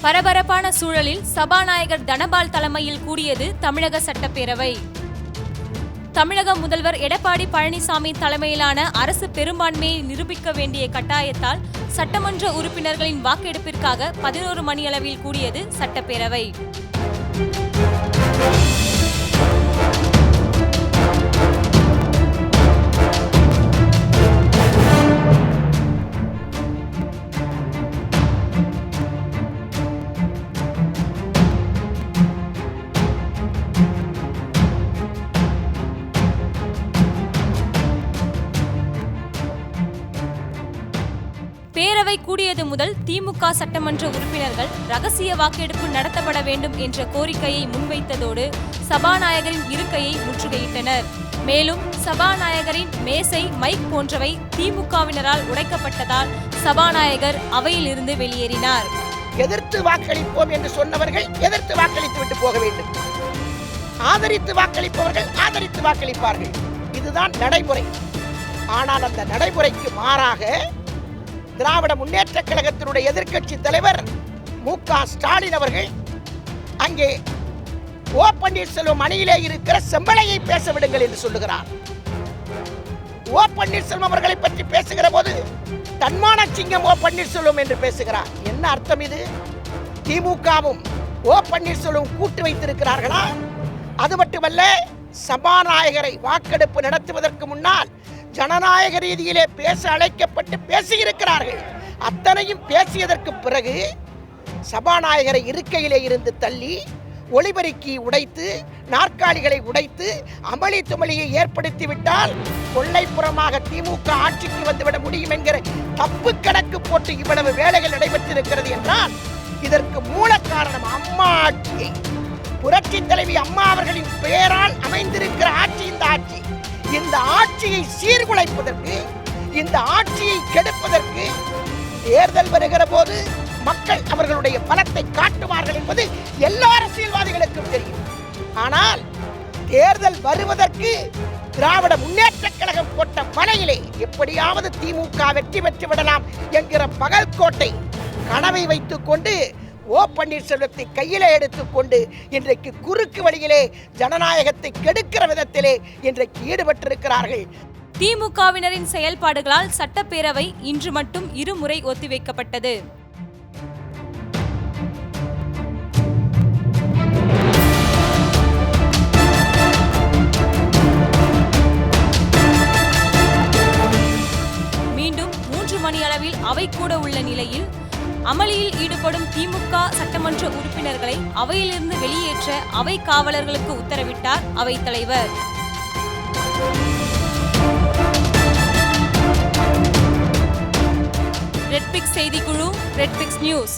பரபரப்பான சூழலில் சபாநாயகர் தனபால் தலைமையில் கூடியது தமிழக சட்டப்பேரவை. தமிழக முதல்வர் எடப்பாடி பழனிசாமி தலைமையிலான அரசு பெரும்பான்மையை நிரூபிக்க வேண்டிய கட்டாயத்தால் சட்டமன்ற உறுப்பினர்களின் வாக்கெடுப்பிற்காக பதினோரு மணியளவில் கூடியது சட்டப்பேரவை. பேரவை கூடியது முதல் திமுக சட்டமன்ற உறுப்பினர்கள் ரகசிய வாக்கெடுப்பு நடத்தப்பட வேண்டும் என்ற கோரிக்கையை முன்வைத்ததோடு சபாநாயகரின் இருக்கையை முற்றுகையிட்டனர். மேலும் சபாநாயகரின் மேசை மைக் போன்றவை திமுகவினரால் உடைக்கப்பட்டதால் சபாநாயகர் அவையில் இருந்து வெளியேறினார். எதிர்த்து வாக்களிப்போம் என்று சொன்னவர்கள் எதிர்த்து வாக்களித்து விட்டு போக வேண்டும். ஆதரித்து வாக்களிப்பவர்கள் ஆதரித்து வாக்களிப்பார்கள். இதுதான் நடைமுறை. ஆனால் அந்த நடைமுறைக்கு மாறாக திராவிட முன்னேற்ற கழகத்தினுடைய எதிர்க்கட்சி தலைவர் மு க ஸ்டாலின் அவர்கள் அங்கே ஓ பன்னீர்செல்வம் அணியிலே இருக்கிற செம்பளையை பேச விடுங்கள் என்று சொல்லுகிறார். ஓ பன்னீர்செல்வம் அவர்களை பற்றி பேசுகிற போது தன்மான சிங்கம் ஓ பன்னீர்செல்வம் என்று பேசுகிறார். என்ன அர்த்தம் இது? திமுகவும் ஓ பன்னீர்செல்வம் கூட்டு வைத்திருக்கிறார்களா? அது மட்டுமல்ல சபாநாயகரை வாக்கெடுப்பு நடத்துவதற்கு முன்னால் ஜனநாயக ரீதியிலே பேச அழைக்கப்பட்டு பேசியிருக்கிறார்கள். அத்தனையும் பேசியதற்கு பிறகு சபாநாயகரை இருக்கையிலே இருந்து தள்ளி ஒளிபெருக்கி உடைத்து நாற்காலிகளை உடைத்து அமளி துமளியை ஏற்படுத்திவிட்டால் கொள்ளைப்புறமாக திமுக ஆட்சிக்கு வந்துவிட முடியும் என்கிற தப்பு கணக்கு போட்டு இவ்வளவு வேலைகள் நடைபெற்றிருக்கிறது என்றால் இதற்கு மூல காரணம் அம்மா ஆட்சி. புரட்சி தலைவி அம்மா அவர்களின் பெயரால் அமைந்திருக்கிற ஆட்சி இந்த ஆட்சி. இந்த ஆட்சியை சீர்குலைப்பதற்கு இந்த ஆட்சியை கெடுப்பதற்கு தேர்தல் வருகிற போது மக்கள் அவர்களுடைய பலத்தை காட்டுவார்கள் என்பது எல்லா அரசியல்வாதிகளுக்கும் தெரியும். ஆனால் தேர்தல் வருவதற்கு திராவிட முன்னேற்ற கழகம் போட்ட மலையிலே எப்படியாவது திமுக வெற்றி பெற்று விடலாம் என்கிற பகல் கோட்டை கனவை வைத்துக் கொண்டு ஓ பன்னீர்செல்வத்தை கையிலே எடுத்துக்கொண்டு இன்றைக்கு குறுக்கு வழியிலே ஜனநாயகத்தை கெடுக்கிற விதத்திலே இன்றைக்கு ஈடுபட்டிருக்கிறார்கள். திமுகவினரின் செயல்பாடுகளால் சட்டப்பேரவை இன்று மட்டும் இருமுறை ஒத்திவைக்கப்பட்டது. மீண்டும் மூன்று மணி அளவில் அவை கூட உள்ள நிலையில் அமளியில் ஈடுபடும் திமுக சட்டமன்ற உறுப்பினர்களை அவையிலிருந்து வெளியேற்ற அவை காவலர்களுக்கு உத்தரவிட்டார் அவைத்தலைவர் ரெட்பிக்ஸ் செய்திக்குழு ரெட்பிக்ஸ் நியூஸ்.